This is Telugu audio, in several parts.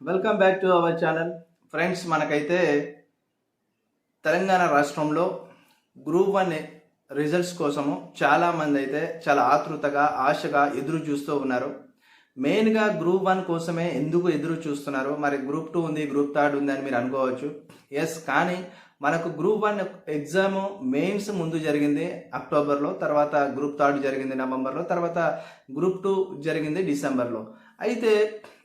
Welcome back to our channel friends మనకైతే తెలంగాణ రాష్ట్రంలో గ్రూప్ వన్ రిజల్ట్స్ కోసము చాలామంది అయితే చాలా ఆతృతగా ఆశగా ఎదురు చూస్తూ ఉన్నారు. మెయిన్గా గ్రూప్ వన్ కోసమే ఎందుకు ఎదురు చూస్తున్నారు? మరి గ్రూప్ టూ ఉంది గ్రూప్ థర్డ్ ఉంది అని మీరు అనుకోవచ్చు. ఎస్ కానీ మనకు గ్రూప్ వన్ ఎగ్జామ్ మెయిన్స్ ముందు జరిగింది అక్టోబర్లో తర్వాత గ్రూప్ థర్డ్ జరిగింది నవంబర్లో తర్వాత గ్రూప్ టూ జరిగింది డిసెంబర్లో అయితే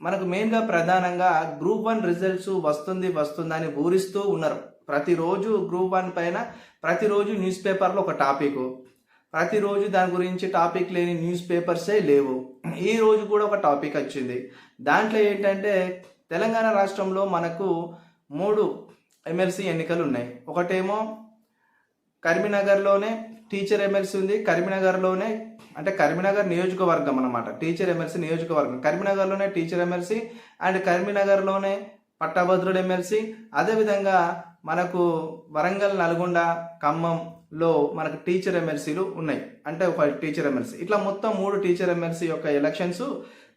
మనకు మెయిన్గా ప్రధానంగా గ్రూప్ వన్ రిజల్ట్స్ వస్తుంది వస్తుందని ఊరిస్తూ ఉన్నారు. ప్రతిరోజు గ్రూప్ వన్ పైన ప్రతిరోజు న్యూస్ పేపర్లో ఒక టాపిక్ ప్రతిరోజు దాని గురించి టాపిక్ లేని న్యూస్ పేపర్సే లేవు. ఈ రోజు కూడా ఒక టాపిక్ వచ్చింది. దాంట్లో ఏంటంటే తెలంగాణ రాష్ట్రంలో మనకు మూడు ఎమ్మెల్సీ ఎన్నికలు ఉన్నాయి. ఒకటేమో కరీంనగర్లోనే టీచర్ ఎమ్మెల్సీ ఉంది కరీంనగర్లోనే అంటే కరీంనగర్ నియోజకవర్గం అన్నమాట. టీచర్ ఎమ్మెల్సీ నియోజకవర్గం. కరీంనగర్లోనే టీచర్ ఎమ్మెల్సీ అండ్ కరీంనగర్లోనే పట్టభద్రుడు ఎమ్మెల్సీ అదేవిధంగా మనకు వరంగల్ నల్గొండ ఖమ్మంలో మనకు టీచర్ ఎమ్మెల్సీలు ఉన్నాయి. అంటే ఒక టీచర్ ఎమ్మెల్సీ ఇట్లా మొత్తం మూడు టీచర్ ఎమ్మెల్సీ యొక్క ఎలక్షన్స్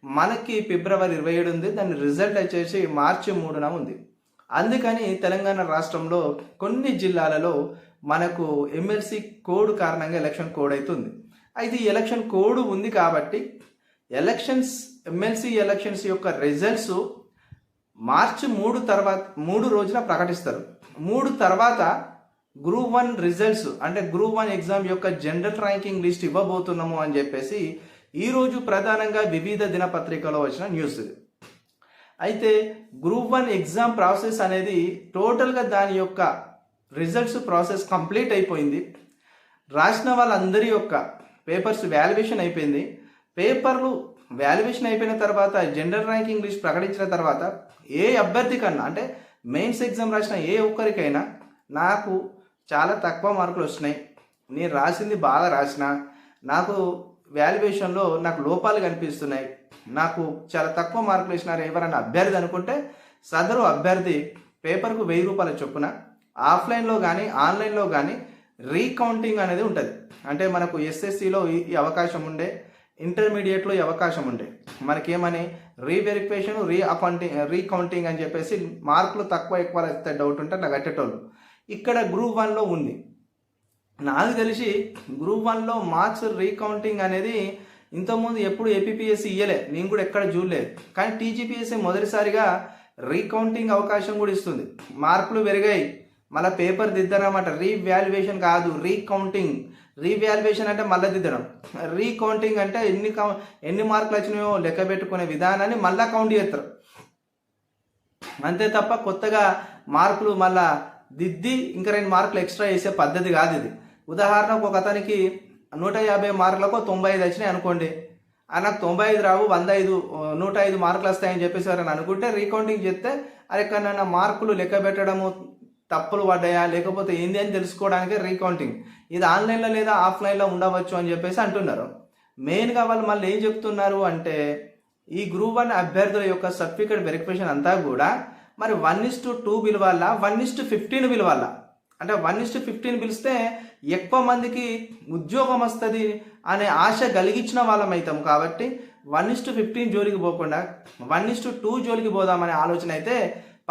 మనకి ఫిబ్రవరి ఇరవై ఏడు ఉంది. దాని రిజల్ట్ వచ్చేసి మార్చి మూడున ఉంది. అందుకని తెలంగాణ రాష్ట్రంలో కొన్ని జిల్లాలలో మనకు ఎమ్మెల్సీ కోడ్ కారణంగా ఎలక్షన్ కోడ్ అవుతుంది అయితే ఈ ఎలక్షన్ కోడ్ ఉంది కాబట్టి ఎలక్షన్స్ ఎమ్మెల్సీ ఎలక్షన్స్ యొక్క రిజల్ట్స్ మార్చి మూడు తర్వాత మూడు రోజున ప్రకటిస్తారు. మూడు తర్వాత గ్రూప్ వన్ రిజల్ట్స్ అంటే గ్రూప్ వన్ ఎగ్జామ్ యొక్క జనరల్ ర్యాంకింగ్ లిస్ట్ ఇవ్వబోతున్నాము అని చెప్పేసి ఈరోజు ప్రధానంగా వివిధ దినపత్రికలో వచ్చిన న్యూస్ ఇది. అయితే గ్రూప్ వన్ ఎగ్జామ్ ప్రాసెస్ అనేది టోటల్గా దాని యొక్క రిజల్ట్స్ ప్రాసెస్ కంప్లీట్ అయిపోయింది. రాసిన వాళ్ళందరి యొక్క పేపర్స్ వాల్యుయేషన్ అయిపోయింది. పేపర్లు వాల్యుయేషన్ అయిపోయిన తర్వాత జనరల్ ర్యాంకింగ్ లిస్ట్ ప్రకటించిన తర్వాత ఏ అభ్యర్థి కన్నా అంటే మెయిన్స్ ఎగ్జామ్ రాసిన ఏ ఒక్కరికైనా నాకు చాలా తక్కువ మార్కులు వస్తున్నాయి. నేను రాసింది బాగా రాసిన నాకు వాల్యుయేషన్లో నాకు లోపాలు కనిపిస్తున్నాయి నాకు చాలా తక్కువ మార్కులు ఇచ్చినారు ఎవరైనా అభ్యర్థి అనుకుంటే సదరు అభ్యర్థి పేపర్కు వెయ్యి రూపాయల చొప్పున ఆఫ్లైన్లో కానీ ఆన్లైన్లో కానీ రీకౌంటింగ్ అనేది ఉంటుంది. అంటే మనకు ఎస్ఎస్సిలో ఈ అవకాశం ఉండే ఇంటర్మీడియట్లో ఈ అవకాశం ఉండే. మనకేమని రీవెరిఫికేషన్ రీ అకౌంటింగ్ రీకౌంటింగ్ అని చెప్పేసి మార్కులు తక్కువ ఎక్కువ అయితే డౌట్ ఉంటే అట్లా కట్టేటోళ్ళు. ఇక్కడ గ్రూప్ వన్లో ఉంది. నాకు తెలిసి గ్రూప్ వన్లో మార్క్స్ రీకౌంటింగ్ అనేది ఇంతకుముందు ఎప్పుడు ఏపీఎస్సి ఇయ్యలే. నేను కూడా ఎక్కడ చూడలేదు. కానీ టీజీపీఎస్సీ మొదటిసారిగా రీకౌంటింగ్ అవకాశం కూడా ఇస్తుంది. మార్కులు పెరిగాయి. మళ్ళీ పేపర్ దిద్దనమాట రీవాల్యుయేషన్ కాదు రీకౌంటింగ్ రీవాల్యుయేషన్ అంటే మళ్ళీ దిద్దడం. రీకౌంటింగ్ అంటే ఎన్ని కౌ ఎన్ని మార్కులు వచ్చినాయో లెక్క పెట్టుకునే విధానాన్ని మళ్ళీ కౌంట్ చేస్తారు. అంతే తప్ప కొత్తగా మార్కులు మళ్ళా దిద్ది ఇంకా రెండు మార్కులు ఎక్స్ట్రా చేసే పద్ధతి కాదు ఇది. ఉదాహరణకు ఒక అతనికి నూట యాభై మార్కులకు తొంభై ఐదు వచ్చినాయి అనుకోండి. ఆ నాకు తొంభై ఐదు రావు వంద ఐదు నూట ఐదు మార్కులు వస్తాయని చెప్పేసి అని అనుకుంటే రీకౌంటింగ్ చేస్తే అది ఎక్కడైనా మార్కులు లెక్క పెట్టడము తప్పులు పడ్డాయా లేకపోతే ఏంది అని తెలుసుకోవడానికి రీకౌంటింగ్ ఇది ఆన్లైన్లో లేదా ఆఫ్లైన్లో ఉండవచ్చు అని చెప్పేసి అంటున్నారు. మెయిన్గా వాళ్ళు మళ్ళీ ఏం చెప్తున్నారు అంటే ఈ గ్రూప్ వన్ అభ్యర్థుల యొక్క సర్టిఫికేట్ వెరిఫికేషన్ అంతా కూడా మరి వన్ ఇస్ టు టూ పిలవాలా వన్ ఇస్ టు ఫిఫ్టీన్ పిలవాలా అంటే వన్ ఇస్ టు ఫిఫ్టీన్ పిలిస్తే ఎక్కువ మందికి ఉద్యోగం వస్తుంది అనే ఆశ కలిగించిన వాళ్ళం అవుతాం కాబట్టి వన్ ఇస్ టు ఫిఫ్టీన్ జోలికి పోకుండా వన్ ఇస్ టు టూ జోలికి పోదామనే ఆలోచన అయితే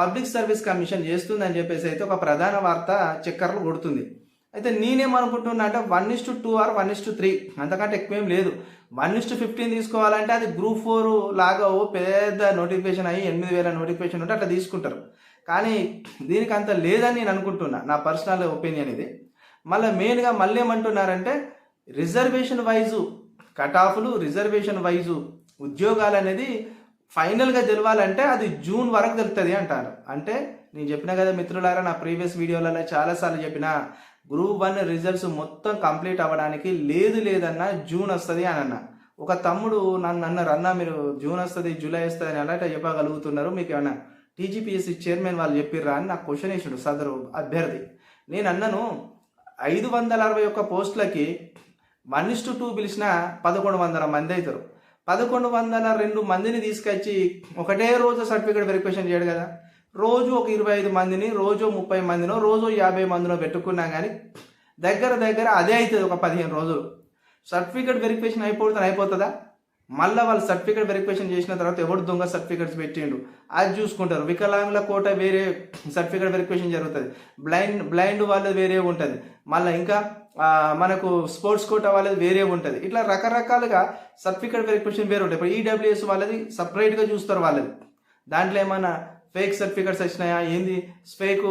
పబ్లిక్ సర్వీస్ కమిషన్ చేస్తుందని చెప్పేసి అయితే ఒక ప్రధాన వార్త చక్కర్లు కొడుతుంది. అయితే నేనేమనుకుంటున్నా అంటే one is to two or one is to three అంతకంటే ఎక్కువేం లేదు. వన్ ఇస్ టు ఫిఫ్టీన్ తీసుకోవాలంటే అది గ్రూప్ ఫోర్ లాగా ఓ పెద్ద నోటిఫికేషన్ అయ్యి ఎనిమిది వేల నోటిఫికేషన్ ఉంటే అట్లా తీసుకుంటారు. కానీ దీనికి అంత లేదని నేను అనుకుంటున్నా నా పర్సనల్ ఒపీనియన్ ఇది. మళ్ళీ మెయిన్గా మళ్ళీ ఏమంటున్నారంటే రిజర్వేషన్ వైజు కట్ ఆఫ్లు రిజర్వేషన్ వైజు ఉద్యోగాలు అనేది ఫైనల్గా తెలవాలంటే అది జూన్ వరకు తెలుస్తుంది అంటారు. అంటే నేను చెప్పిన కదా మిత్రులారా నా ప్రీవియస్ వీడియోలలో చాలాసార్లు చెప్పిన గ్రూప్ వన్ రిజల్ట్స్ మొత్తం కంప్లీట్ అవ్వడానికి లేదు లేదన్నా జూన్ వస్తుంది అని అన్న. ఒక తమ్ముడు నన్ను అన్నారు అన్న మీరు జూన్ వస్తుంది జూలై వస్తుంది అని అలాంటి చెప్పగలుగుతున్నారు. మీకు ఏమన్నా టీజీపీఎస్సీ చైర్మన్ వాళ్ళు చెప్పిర్రా అని నాకు క్వశ్చన్ వేసాడు సదరు అభ్యర్థి. నేను అన్నను ఐదు వందల అరవై ఒక్క పోస్టులకి వన్ ఇస్ టు టూ పిలిచిన పదకొండు వందల మంది అవుతారు. పదకొండు వందల రెండు మందిని తీసుకొచ్చి ఒకటే రోజు సర్టిఫికేట్ వెరిఫికేషన్ చేయడు కదా. రోజు ఒక ఇరవై ఐదు మందిని రోజు ముప్పై మందినో రోజు యాభై మందినో పెట్టుకున్నా కానీ దగ్గర దగ్గర అదే అవుతుంది ఒక పదిహేను రోజులు. సర్టిఫికేట్ వెరిఫికేషన్ అయిపోతుంది అయిపోతుందా? మళ్ళీ వాళ్ళు సర్టిఫికేట్ వెరిఫికేషన్ చేసిన తర్వాత ఎవడు దొంగ సర్టిఫికేట్స్ పెట్టిండు? అది చూసుకుంటారు. వికలాంగుల కోట వేరే సర్టిఫికేట్ వెరిఫికేషన్ జరుగుతుంది. బ్లైండ్ బ్లైండ్ వాళ్ళది వేరే ఉంటుంది. మళ్ళీ ఇంకా మనకు స్పోర్ట్స్ కోట వాళ్ళది వేరే ఉంటుంది. ఇట్లా రకరకాలుగా సర్టిఫికేట్ వెరిఫికేషన్ వేరే ఉంటాయి. ఇప్పుడు ఈడబ్ల్యూఎస్ వాళ్ళది సపరేట్గా చూస్తారు వాళ్ళది. దాంట్లో ఏమైనా ఫేక్ సర్టిఫికేట్స్ వచ్చినాయా? ఏంది? ఫేక్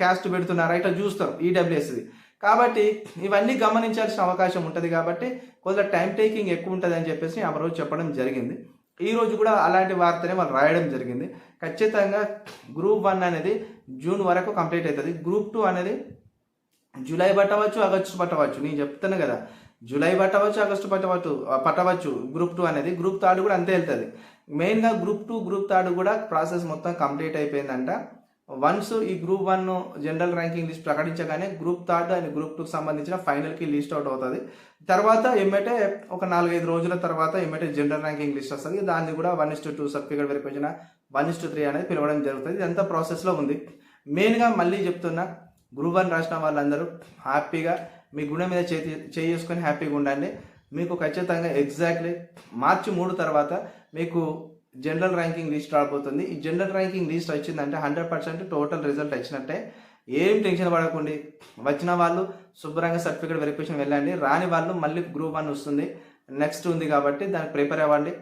క్యాస్ట్ పెడుతున్నారా? ఇట్లా చూస్తారు ఈడబ్ల్యూఎస్ది కాబట్టి ఇవన్నీ గమనించాల్సిన అవకాశం ఉంటుంది కాబట్టి కొంత టైం టేకింగ్ ఎక్కువ ఉంటుంది అని చెప్పేసి ఆ రోజు చెప్పడం జరిగింది. ఈ రోజు కూడా అలాంటి వార్తనే వాళ్ళు రాయడం జరిగింది. ఖచ్చితంగా గ్రూప్ వన్ అనేది జూన్ వరకు కంప్లీట్ అవుతుంది. గ్రూప్ టూ అనేది జూలై పట్టవచ్చు ఆగస్టు పట్టవచ్చు. నేను చెప్తాను కదా జూలై పట్టవచ్చు ఆగస్టు పట్టవచ్చు పట్టవచ్చు. గ్రూప్ టూ అనేది గ్రూప్ థర్డ్ కూడా అంతే వెళ్తుంది. మెయిన్గా గ్రూప్ టూ గ్రూప్ థర్డ్ కూడా ప్రాసెస్ మొత్తం కంప్లీట్ అయిపోయిందంట. వన్స్ ఈ group one general ranking list ప్రకటించగానే group third and group టూకి సంబంధించిన ఫైనల్కి లిస్ట్ అవుట్ అవుతుంది. తర్వాత ఏమంటే ఒక నాలుగైదు రోజుల తర్వాత ఏమంటే జనరల్ ర్యాంకింగ్ లిస్ట్ వస్తుంది. దాన్ని కూడా one is two certificate verification one is three అనేది పిలవడం జరుగుతుంది. ఇదంతా ప్రాసెస్లో ఉంది. మెయిన్గా మళ్ళీ చెప్తున్నా గ్రూప్ రాసిన వాళ్ళందరూ హ్యాపీగా మీ గుండె మీద చేతి చేసుకొని హ్యాపీగా ఉండండి. మీకు ఖచ్చితంగా ఎగ్జాక్ట్లీ మార్చి మూడు తర్వాత మీకు జనరల్ ర్యాంకింగ్ లిస్ట్ రాబోతుంది. ఈ జనరల్ ర్యాంకింగ్ లిస్ట్ వచ్చిందంటే హండ్రెడ్ పర్సెంట్ టోటల్ రిజల్ట్ వచ్చినట్టే. ఏం టెన్షన్ పడకండి. వచ్చిన వాళ్ళు శుభ్రంగా సర్టిఫికేట్ వెరిఫికేషన్ వెళ్ళండి. రాని వాళ్ళు మళ్ళీ గ్రూప్ వన్ వస్తుంది. నెక్స్ట్ ఉంది కాబట్టి దానికి ప్రిపేర్ అవ్వండి.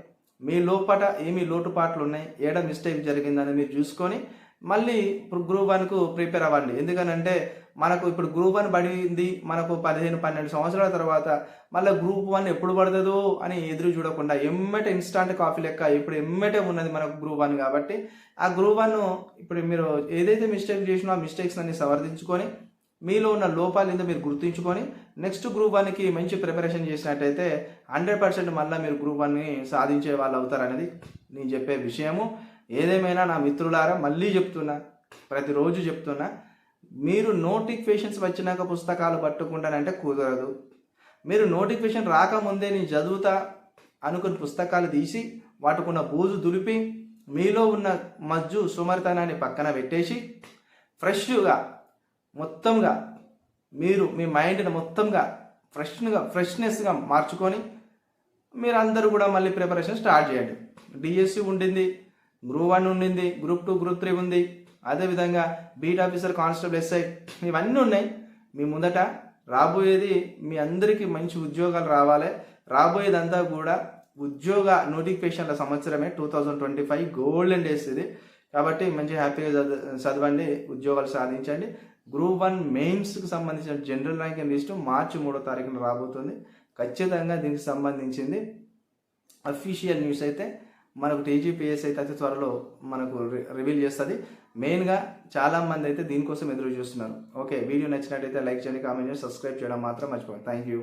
మీ లోపల ఏమి లోటుపాట్లు ఉన్నాయి? ఏడ మిస్టేక్ జరిగిందని మీరు చూసుకొని మళ్ళీ ఇప్పుడు గ్రూప్ వన్కు ప్రిపేర్ అవ్వండి. ఎందుకనంటే మనకు ఇప్పుడు గ్రూప్ వన్ పడింది మనకు పదిహేను పన్నెండు సంవత్సరాల తర్వాత మళ్ళీ గ్రూప్ వన్ ఎప్పుడు పడుతుందో అని ఎదురు చూడకుండా ఎమ్మటే ఇన్స్టాంట్ కాఫీ లెక్క ఇప్పుడు ఎమ్మటే ఉన్నది మనకు గ్రూప్ వన్ కాబట్టి ఆ గ్రూప్ వన్ ఇప్పుడు మీరు ఏదైతే మిస్టేక్ చేసినో ఆ మిస్టేక్స్ అన్ని సవరించుకొని మీలో ఉన్న లోపాలు ఏందో మీరు గుర్తుంచుకొని నెక్స్ట్ గ్రూప్ వన్కి మంచి ప్రిపరేషన్ చేసినట్టయితే హండ్రెడ్ పర్సెంట్ మళ్ళీ మీరు గ్రూప్ వన్ని సాధించే వాళ్ళు అవుతారనేది నేను చెప్పే విషయము. ఏదేమైనా నా మిత్రులారా మళ్ళీ చెప్తున్నా ప్రతిరోజు చెప్తున్నా మీరు నోటిఫికేషన్స్ వచ్చినాక పుస్తకాలు పట్టుకుంటానంటే కుదరదు. మీరు నోటిఫికేషన్ రాకముందే నేను చదువుతా అనుకుని పుస్తకాలు తీసి వాటికున్న బూజు దులిపి మీలో ఉన్న మజ్జు సుమరితనాన్ని పక్కన పెట్టేసి ఫ్రెష్గా మొత్తంగా మీరు మీ మైండ్ని మొత్తంగా ఫ్రెష్గా ఫ్రెష్నెస్గా మార్చుకొని మీరు అందరూ కూడా మళ్ళీ ప్రిపరేషన్ స్టార్ట్ చేయండి. డిఎస్సి ఉండింది గ్రూప్ వన్ ఉండింది గ్రూప్ టూ గ్రూప్ త్రీ ఉంది. అదేవిధంగా బీట్ ఆఫీసర్ కానిస్టేబుల్ ఎస్ఐ ఇవన్నీ ఉన్నాయి. మీ ముందట రాబోయేది మీ అందరికీ మంచి ఉద్యోగాలు రావాలి. రాబోయేదంతా కూడా ఉద్యోగ నోటిఫికేషన్ల సంవత్సరమే two thousand twenty five golden days ఇది. కాబట్టి మంచి హ్యాపీగా చద- చదవండి ఉద్యోగాలు సాధించండి. గ్రూప్ వన్ మెయిన్స్కి సంబంధించిన జనరల్ ర్యాంకింగ్ లిస్టు మార్చి మూడో తారీఖున రాబోతుంది. ఖచ్చితంగా దీనికి సంబంధించింది అఫీషియల్ న్యూస్ అయితే మనకు టీజీపీఎస్ అయితే అతి త్వరలో మనకు రి- రివీల్ చేస్తుంది. మెయిన్గా చాలా మంది అయితే దీనికోసం ఎదురు చూస్తున్నారు. ఓకే వీడియో నచ్చినట్టయితే లైక్ చేయండి కామెంట్ చేయండి సబ్స్క్రైబ్ చేయడం మాత్రం మర్చిపోండి థ్యాంక్ యూ